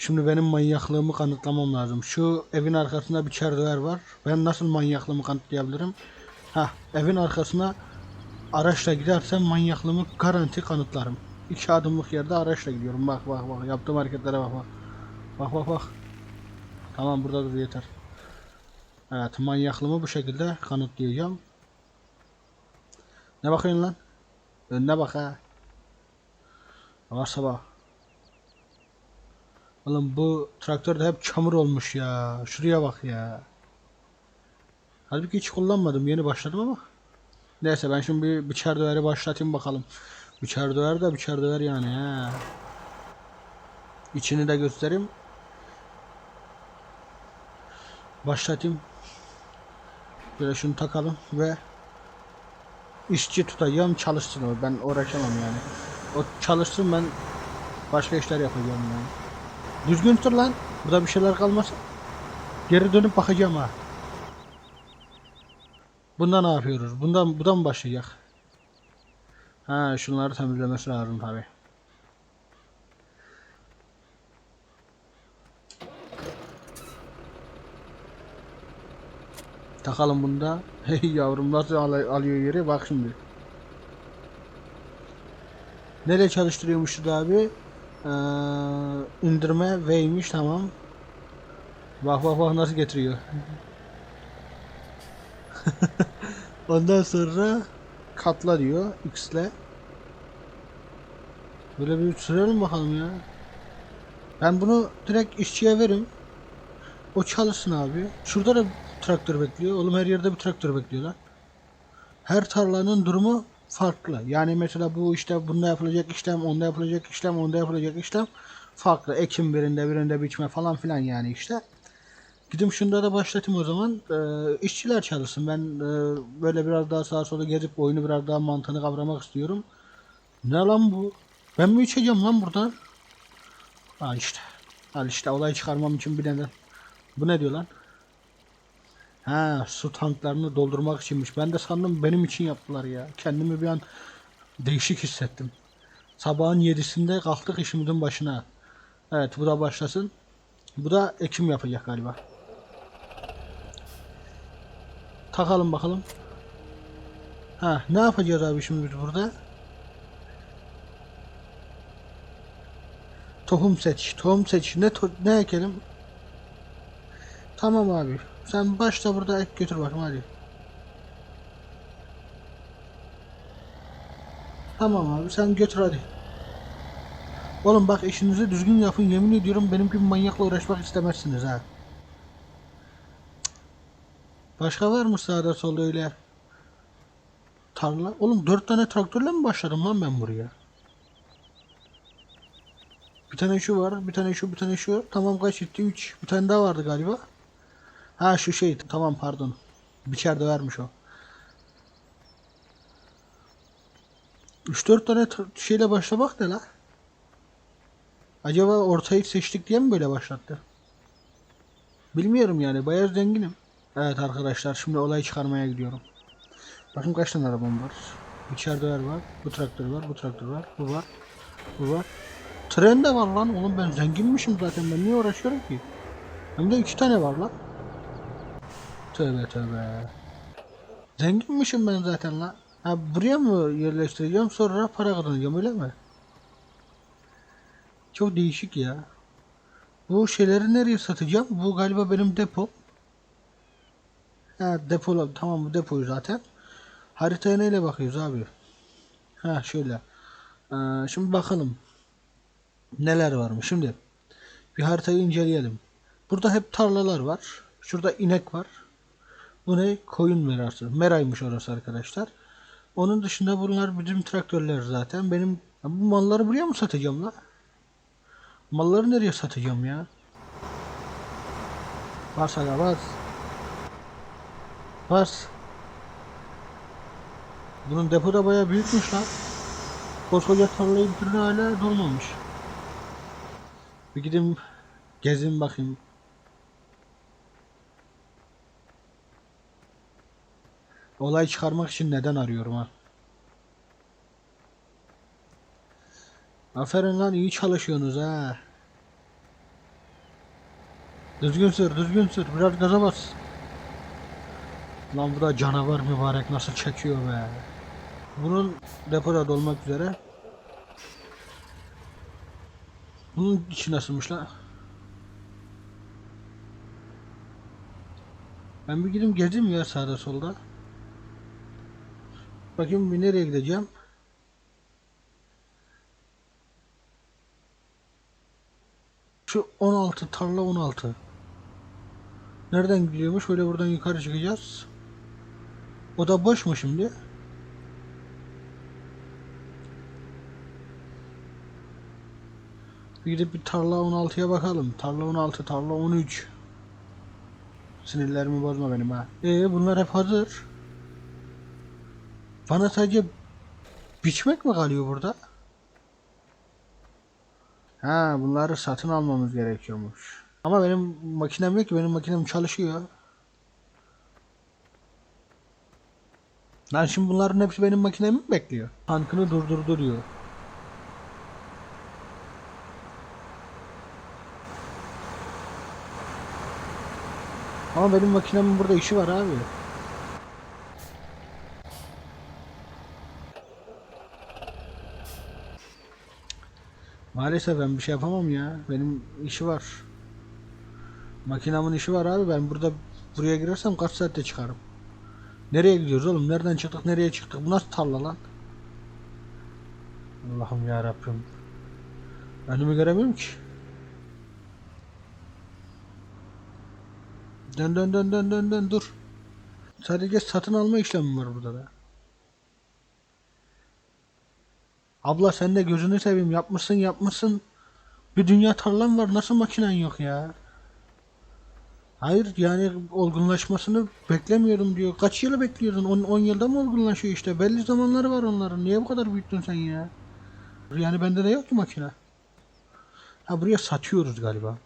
Şimdi benim manyaklığımı kanıtlamam lazım. Şu evin arkasında bir çerdever var. Ben nasıl manyaklığımı kanıtlayabilirim? Ha, evin arkasına araçla gidersem manyaklığımı garanti kanıtlarım. İki adımlık yerde araçla gidiyorum. Bak bak bak yaptığım hareketlere bak bak. Bak bak bak. Tamam burada dur yeter. Evet manyaklığımı bu şekilde kanıtlayacağım. Ne bakıyorsun lan? Önüne bak ha. Varsa bak. Oğlum bu traktör de hep çamur olmuş ya. Şuraya bak ya. Halbuki hiç kullanmadım. Yeni başladım ama. Neyse ben şimdi bir biçer döveri başlatayım bakalım. Biçer döver de biçer döver yani ha. İçini de göstereyim. Başlatayım. Böyle şunu takalım ve işçi tutacağım çalışsın o. Ben uğraşamam yani. O çalışsın ben başka işler yapacağım yani. Düzgün tut lan. Burada bir şeyler kalmasın. Geri dönüp bakacağım ha. Bunda ne yapıyoruz? Bundan bundan mı başlayacak? Ha şunları temizlemesi lazım tabi. Takalım bunda. Hey yavrum nasıl al- alıyor yeri bak şimdi. Nereye çalıştırıyormuşuz abi? Ee, indirme V'ymiş tamam. Bak bak bak nasıl getiriyor. Ondan sonra katla diyor X ile. Böyle bir sürelim bakalım ya. Ben bunu direkt işçiye verim. O çalışsın abi. Şurada da traktör bekliyor. Oğlum her yerde bir traktör bekliyor lan. Her tarlanın durumu farklı. Yani mesela bu işte bunda yapılacak işlem, onda yapılacak işlem, onda yapılacak işlem farklı. Ekim birinde, birinde biçme falan filan yani işte. Gidim şunda da başlatayım o zaman. Ee, işçiler çalışsın. Ben e, böyle biraz daha sağa sola gezip oyunu biraz daha mantığını kavramak istiyorum. Ne lan bu? Ben mi içeceğim lan buradan? Al işte. Al işte olay çıkarmam için bir neden. Bu ne diyor lan? Ha su tanklarını doldurmak içinmiş. Ben de sandım benim için yaptılar ya. Kendimi bir an değişik hissettim. Sabahın yedisinde kalktık işimizin başına. Evet bu da başlasın. Bu da ekim yapacak galiba. Takalım bakalım. Ha ne yapacağız abi şimdi biz burada? Tohum seç. Tohum seç. Ne to- ne ekelim? Tamam abi. Sen başla burada ek götür bakayım hadi. Tamam abi sen götür hadi. Oğlum bak işinizi düzgün yapın yemin ediyorum benim gibi manyakla uğraşmak istemezsiniz ha. Başka var mı sağda solda öyle tarla? Oğlum dört tane traktörle mi başladım lan ben buraya? Bir tane şu var, bir tane şu, bir tane şu. Tamam kaç etti? 3. Bir tane daha vardı galiba. Ha şu şey, tamam pardon. Biçer de vermiş o. 3-4 tane şeyle başlamak ne la? Acaba ortayı seçtik diye mi böyle başlattı? Bilmiyorum yani bayağı zenginim. Evet arkadaşlar şimdi olay çıkarmaya gidiyorum. Bakın kaç tane arabam var. İçeride var. Bu traktör var. Bu traktör var. Bu var. Bu var. Tren de var lan. Oğlum ben zenginmişim zaten. Ben niye uğraşıyorum ki? Hem de iki tane var lan. Tövbe tövbe. Zenginmişim ben zaten lan. Ha buraya mı yerleştireceğim sonra para kazanacağım öyle mi? Çok değişik ya. Bu şeyleri nereye satacağım? Bu galiba benim depo. Ha depo tamam bu depoyu zaten. Haritaya neyle bakıyoruz abi? Ha şöyle. Ee, şimdi bakalım. Neler varmış şimdi. Bir haritayı inceleyelim. Burada hep tarlalar var. Şurada inek var. Bu ne? Koyun merası. Meraymış orası arkadaşlar. Onun dışında bunlar bizim traktörler zaten. Benim Ya bu malları buraya mı satacağım la? Malları nereye satacağım ya? Bas aga bas. Bas. Bunun depo da bayağı büyükmüş lan. Koskoca tarlayı bir türlü hala dolmamış. Bir gideyim gezin bakayım. Olay çıkarmak için neden arıyorum ha? Aferin lan iyi çalışıyorsunuz ha. Düzgün sür, düzgün sür. Biraz gaza bas. Lan bu da canavar mübarek nasıl çekiyor be. Bunun depoda dolmak üzere. Bunun içi nasılmış lan? Ben bir gidip gezeyim ya sağda solda. Bakayım bir nereye gideceğim. Şu 16 tarla 16. Nereden gidiyormuş? Böyle buradan yukarı çıkacağız. O da boş mu şimdi? Bir gidip bir tarla 16'ya bakalım. Tarla 16, tarla 13. Sinirlerimi bozma benim ha. Ee bunlar hep hazır. Bana sadece biçmek mi kalıyor burada? Ha bunları satın almamız gerekiyormuş. Ama benim makinem yok ki benim makinem çalışıyor. Lan şimdi bunların hepsi benim makinemi mi bekliyor? Tankını durdurdu diyor. Ama benim makinemin burada işi var abi. Maalesef ben bir şey yapamam ya. Benim işi var. Makinamın işi var abi. Ben burada buraya girersem kaç saatte çıkarım. Nereye gidiyoruz oğlum? Nereden çıktık? Nereye çıktık? Bu nasıl tarla lan? Allah'ım ya Rabbim. Önümü göremiyorum ki. Dön dön dön dön dön dön dur. Sadece satın alma işlemi var burada da. Abla sen de gözünü seveyim yapmışsın yapmışsın. Bir dünya tarlan var nasıl makinen yok ya? Hayır yani olgunlaşmasını beklemiyorum diyor. Kaç yılı bekliyordun? 10 yılda mı olgunlaşıyor işte? Belli zamanları var onların. Niye bu kadar büyüttün sen ya? Yani bende de yok ki makine. Ha buraya satıyoruz galiba.